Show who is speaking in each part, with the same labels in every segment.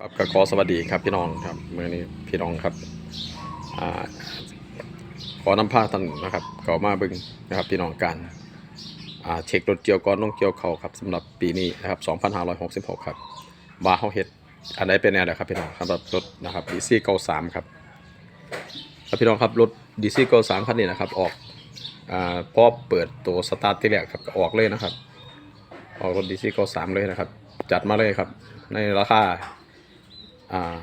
Speaker 1: ครับก็ขอสวัสดีครับพี่น้องครับเมื่อนี้พี่น้องครับอ่าขอนำผ้าท่านนะครับก็มาบึงนะครับพี่น้องกันอ่าเช็ครถเกี่ยวก่อนลงเกี่ยวเขาครับสำหรับปีนี้นะครับ2566 ครับว่าเขาเฮ็ดอันไหนเป็นแนวไหนครับพี่น้องสำหรับรถนะครับ DC 93ครับครับพี่น้องครับรถ DC 93คันนี้นะครับออกอ่าพอเปิดตัวสตาร์ทที่แรกครับออกเลยนะครับออกรถ DC 93เลยนะครับ จัดมาเลยครับในราคา อ่า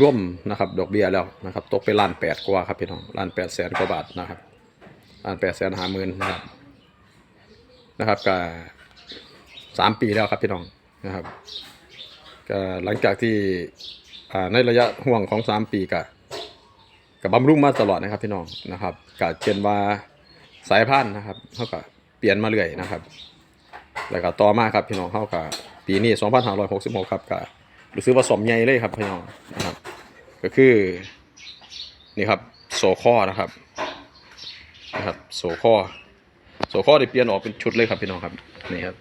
Speaker 1: ร่วมนะครับดอกเบี้ยแล้วนะครับตกไปล้านแปดกว่าครับพี่น้องล้านแปดแสนกว่าบาทนะครับล้านแปดแสนห้าหมื่นนะครับนะครับก็สามปีแล้วครับพี่น้องนะครับก็หลังจากที่ในระยะห่วงของสามปีก็กับบำรุงมาตลอดนะครับพี่น้องนะครับก็เช่นว่าสายพันธุ์นะครับเขาก็เปลี่ยนมาเรื่อยนะครับ แล้วก็ต่อมาครับพี่น้องเขาก็ปีนี้ 2566 ครับก็ รู้สึกว่าสมใหญ่เลยครับพี่น้องนะครับ ก็คือนี่ครับโซคอนะครับนะครับโซคอโซคอได้เปลี่ยนออกเป็นชุดเลยครับพี่น้องครับนี่ครับ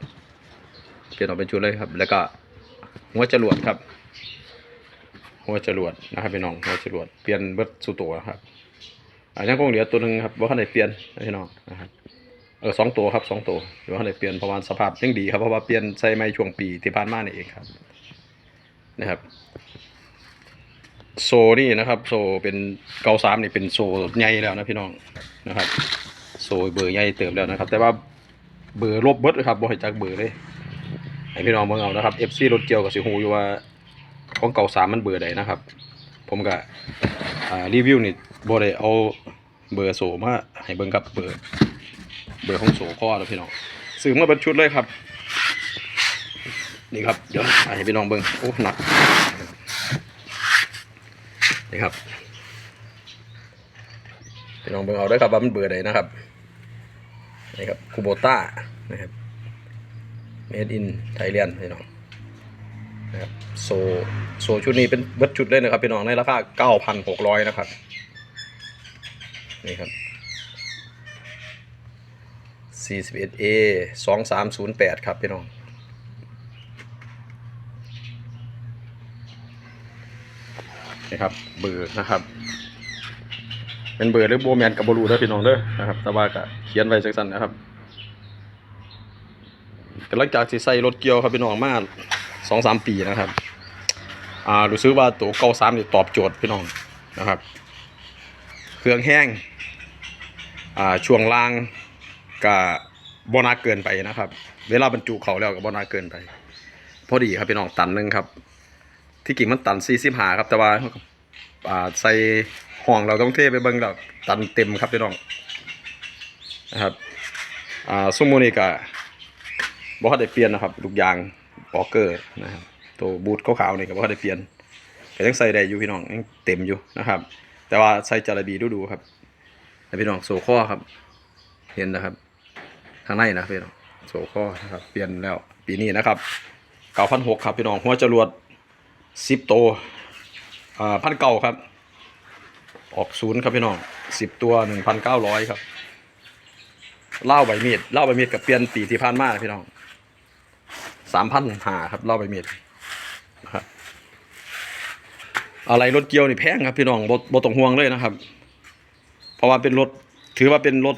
Speaker 1: เปลี่ยนออกเป็นชุดเลยครับ แล้วก็หัวจรวดครับ หัวจรวดนะครับพี่น้องหัวจรวดเปลี่ยนเบิดสู่ตัวครับอ่ายังคงเหลือตัวหนึงครับว่าเขาดเปลี่ยนพี่น้องนะครับเออสองตัวครับสองตัวเดี๋ยวเขาเลยเปลี่ยนเพระว่าสภาพยังดีครับเพราะว่าเปลี่ยนใส่ไม่ช่วงปีที่ผ่านมานี่เองครับ นะครับ โซนี่นะครับ โซเป็นเกาสามนี่เป็นโซใหญ่แล้วนะพี่น้องนะครับ โซเบอร์ใหญ่เติมแล้วนะครับ แต่ว่าเบอร์ลบเบิดเลยครับบ่ให้จักเบอร์เลยให้พี่น้องเบิ่งเอานะครับ FC รถเกี่ยวกับสิฮูอยู่ว่าของเก่าสามมันเบอร์ใดนะครับ ผมก็รีวิวนี่บ่ได้เอาเบอร์โซมาให้เบิ่งครับเบอร์เบอร์ของโสข้อแล้วพี่น้องซื้อมาเป็นชุดเลยครับ นี่ครับ เดี๋ยวให้พี่น้องเบิ้งโอ้หนักนี่ครับพี่น้องเบิ้งเอาได้ครับว่ามันเบอร์ใดนะครับนี่ครับคูโบต้านะครับ made in Thailand พี่น้องนะครับโซโซชุดนี้เป็นเบิดชุดเลยนะครับพี่น้องในราคา9,600นะครับนี่ครับ 41A 2308 ครับพี่น้อง นี่ครับ เบอร์นะครับ เป็นเบอร์หรือโบแมนกับบรูเด้อพี่น้องเด้อนะครับแต่ว่าก็เขียนไว้จังซั่นนะครับหลังจากที่ใส่รถเกี่ยวครับพี่น้องมาสองสามปีนะครับ อ่ารู้สึกว่าตัวเก้าสามนี่ตอบโจทย์พี่น้องนะครับ เครื่องแห้ง อ่าช่วงล่างก็บ่นาเกินไปนะครับ เวลาบรรจุเขาแล้วก็บ่นาเกินไป พอดีครับพี่น้องตันหนึงครับ ที่กิ่งมันตัน45ครับแต่ว่าอ่าใส่ห้องเราต้องเทไปเบิ่งแล้วตันเต็มครับพี่น้องนะครับอ่าซุมโมนี่ก็บ่ทันได้เปลี่ยนนะครับลูกยางปอกเกอร์นะครับตัวบูทขาวๆนี่ก็บ่ทันได้เปลี่ยนก็ยังใส่ได้อยู่พี่น้องยังเต็มอยู่นะครับ แต่ว่าใส่จาระบีดูๆครับพี่น้องโซข้อครับ เห็นนะครับทางในนะพี่น้องโซข้อนะครับเปลี่ยนแล้วปีนี้นะครับเก้าพันหกครับพี่น้องหัวจรวด สิบโตวอ่าพันเก้าครับ ออกศูนย์ครับพี่น้องสิบตัวหนึ่งพันเก้าร้อยครับเล่าใบมีดเล่าใบมีดกับเปลี่ยนปีที่ผ่านมาพี่น้องสามพันหาครับเล่าใบมีดนะครับอะไรรถเกียวนี่แพงครับพี่น้องบบต้องห่วงเลยนะครับ เพราะว่าเป็นรถถือว่าเป็นรถ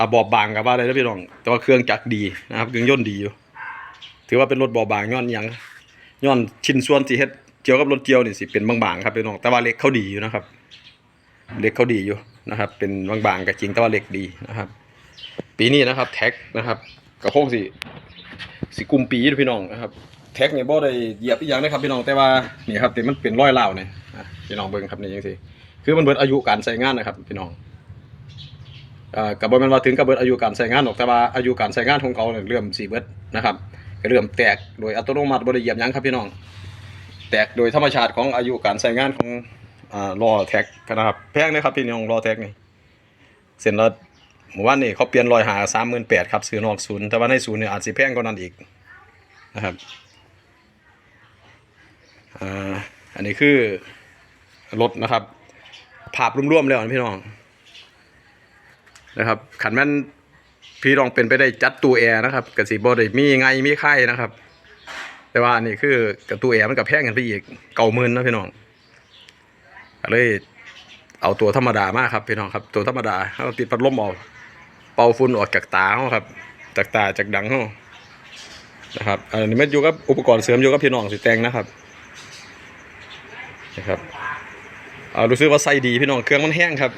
Speaker 1: อบอบบางกับว่าอะไรนะพี่น้องแต่ว่าเครื่องจักรดีนะครับเครื่องยนต์ดีอยู่ถือว่าเป็นรถบอบบางย้อนยัง ย้อนชิ้นส่วนที่เฮ็ดเกี่ยวกับรถเกี่ยวนี่สิเป็นบางๆครับพี่น้องแต่ว่าเล็กเขาดีอยู่นะครับ เล็กเขาดีอยู่นะครับ เป็นบางๆก็จริงแต่ว่าเล็กดีนะครับ ปีนี้นะครับ แท็กนะครับกระโปรงสิสิกุมปีพี่น้องนะครับแท็กนี่บ่ได้เหยียบอีหยังนะครับพี่น้องแต่ว่านี่ครับแต่มันเป็นรอยร้าเนี่ยอ่พี่น้องเบิ่งครับนี่จังซี่คือมันเบิดอายุการใช้งานนะครับพี่น้องกับ่แม่นว่าถึงกับเบิดอายุการใช้งานหรอกแต่ว่าอายุการใช้งานของเขาเนี่ยเริ่มสิเบิดนะครับ เริ่มแตกโดยอัตโนมัติบ่ได้เหยียบยังครับพี่น้อง แตกโดยธรรมชาติของอายุการใช้งานของอ่าล้อแท็กนะครับแพงเลยครับพี่น้องล้อแท็กนี่เส้นละหมู่บ้านนี่เขาเปลี่ยนรอยหา38,000ครับซื้อนอกศูนย์แต่ว่าในศูนย์เนี่ยอาจสิแพงกว่านั้นอีกนะครับออันนี้คือรถนะครับภาพรวมๆแล้วนะพี่น้องนะครับขันแม่น พี่น้องเป็นไปได้จัดตู้แอร์นะครับกสิบ่ได้มีไงมีไข่นะครับ แต่ว่านนี้คือกับตัวแอร์มันกับแพงกันไปอีกเก่ามื่นนะพี่น้องก็เลยเอาตัวธรรมดามากครับพี่น้องครับ ตัวธรรมดาเราติดพัดลมออกเป่าฝุ่นออกจากตาเขาครับ จากตาจากดังเขานะครับอันนี้มันอยู่กับอุปกรณ์เสริมอยู่กับพี่น้องสิแต่งนะครับนะครับเอารู้สึกว่าไส้ดีพี่น้องเครื่องมันแห้งครับ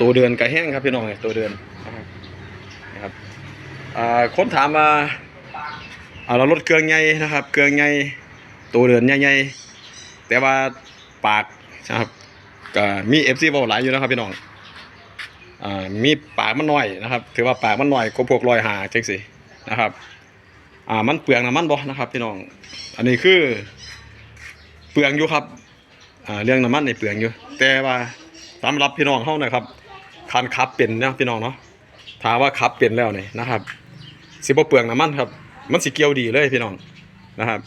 Speaker 1: ตัวเดือนก็แห้งครับพี่น้องตัวเดือน นะครับนะคนถามมาเอาเราลดเครื่องใหญ่นะครับ เครื่องใหญ่ตัวเดือนใหญ่ๆแต่ว่าปากนะครับก็มีเอฟซีบอกหลายอยู่นะครับพี่น้องอมีปากมันน้อยนะครับ ถือว่าปากมันน้อยก็พวกรอยหาจังสินะครับอ่ามันเปลืองน้ำมันบ่นะครับพี่น้อง อันนี้คือเปลืองอยู่ครับอ่าเรื่องน้ำมันในเปลืองอยู่ แต่ว่าสำหรับพี่น้องเฮานะครับคันขับเป็นนะพี่น้องเนาะ ถามว่าขับเป็นแล้วนี่นะครับสิบเปลืองน้ำมันครับ มันสิเกี่ยวดีเลยพี่น้องนะครับ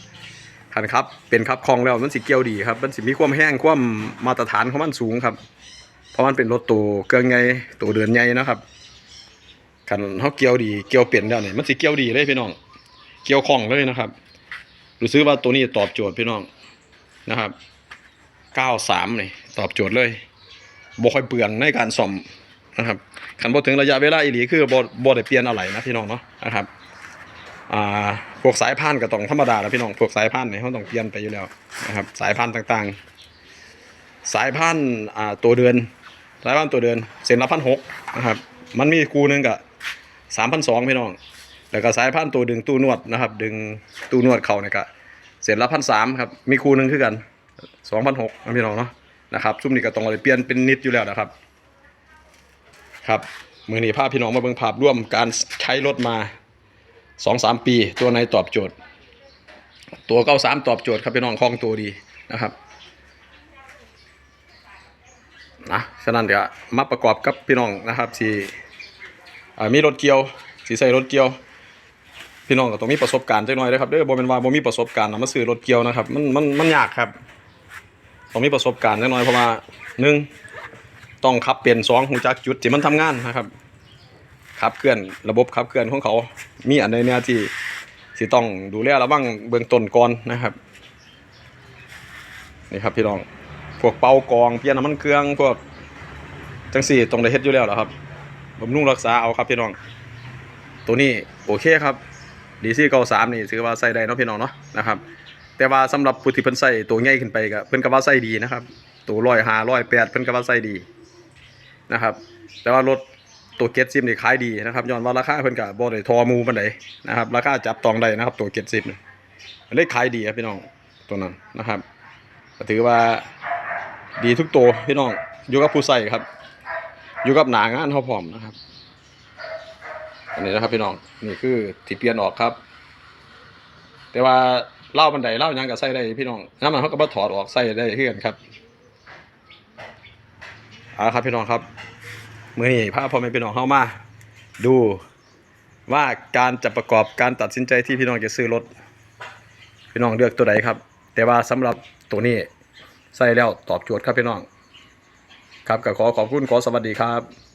Speaker 1: คันขับเป็นขับคลองแล้วมันสิเกี่ยวดีครับ มันสิมีความแห้งความมาตรฐานของมันสูงครับ เพราะมันเป็นรถตัวเครื่องใหญ่ตัวเดือนใหญ่นะครับคันเฮาเกี่ยวดีเกี่ยวเปลี่ยนแล้วนี่มันสิเกี่ยวดีเลยพี่น้อง เกี่ยวคลองเลยนะครับรู้สึกว่าตัวนี้ตอบโจทย์พี่น้องนะครับ93นี่ตอบโจทย์เลยบ่ค่อยเปลืองในการซ่อม นะครับคันบ่ถึงระยะเวลาอีหลีคือบ่บ่ได้เปลี่ยนอะไรนะพี่น้องเนาะนะครับอ่าพวกสายพานก็ต้องธรรมดาแล้วพี่น้องพวกสายพานเนี่ยเขาต้องเปลี่ยนไปอยู่แล้วนะครับสายพานต่างๆ สายพานอ่าตัวเดือน สายพานตัวเดือนเส้นละพันหกนะครับมันมีคู่หนึงก็สามพันสองพี่น้องแล้วก็สายพานตัวดึงตู้นวดนะครับ ดึงตู้นวดเข่าเนี่ยก็เส้นละพันสามครับมีคู่หนึงคือกันสองพันหกพี่น้องเนาะนะครับซุ่มนี่ก็ต้องเอาไปเปลี่ยนเป็นนิดอยู่แล้วนะครับ ครับมือนี้ภาพพี่น้องมาเบิ่งภาพร่วมการใช้รถมาสองสามปี ตัวในตอบโจทย์ ตัวเก้าสามตอบโจทย์ครับพี่น้องคล่องตัวดีนะครับนะฉะนั้นเดี๋ยวมาประกอบกับพี่น้องนะครับที่มีรถเกี่ยวสีใส่รถเกี่ยว พี่น้องก็ต้องมีประสบการณ์จักหน่อยนะครับเด้อบ่เป็นว่าบ่มีประสบการณ์นะมาซื้อรถเกี่ยวนะครับมันมันมันยากครับต้องมีประสบการณ์นิดหน่อยเพราะว่าหนึ่ง ต้องขับเปลี่ยนสองหูจักจุดที่มันทำงานนะครับขับเคลื่อนระบบขับเคลื่อนของเขา มีอันใดเนี่ยที่ที่ต้องดูแลระวังเบื้องต้นก่อนนะครับนี่ครับพี่น้องพวกเป่ากองเปลี่ยนน้ำมันเครื่องพวกจังสี่ตรงได้เฮ็ดอยู่แล้วเหรอครับบำรุงรักษาเอาครับพี่น้อง ตัวนี้โอเคครับดีซี่เก้าสามนี่ถือว่าใส่ได้เนาะพี่น้องเนาะนะครับ แต่ว่าสำหรับผู้ที่เพิ่นใส่ตัวใหญ่ขึ้นไปก็เพิ่นก็ว่าใส่ดีนะครับ ตัวร้อยห้าร้อยแปดเพิ่นก็ว่าใส่ดี นะครับ แต่ว่ารถตัวเกตซิมนี่ขายดีนะครับย้อนว่าราคาเพิ่นก็บ่ได้ทอมูปานใดนะครับราคาจับต้องได้นะครับตัวเกตซิมนี่มันเลยขายดีครับพี่น้องตัวนั้นนะครับถือว่าดีทุกตัวพี่น้องอยู่กับผู้ใส่ครับ อยู่กับหนางานเฮาพร้อมนะครับ อันนี้นะครับพี่น้องนี่คือที่เปลี่ยนออกครับ แต่ว่าเล้าบันไดเล้ายังก็ใส่ได้พี่น้องน้ำมันเขาก็มาถอดออกใส่ได้เพื่อนครับ เอาละครับพี่น้องครับมื่อนี้พาพ่อแม่พี่น้องเข้ามา ดูว่าการจะประกอบการตัดสินใจที่พี่น้องจะซื้อรถ พี่น้องเลือกตัวใดครับ แต่ว่าสำหรับตัวนี้ใส่แล้วตอบโจทย์ครับพี่น้อง ครับก็ขอขอบคุณขอสวัสดีครับ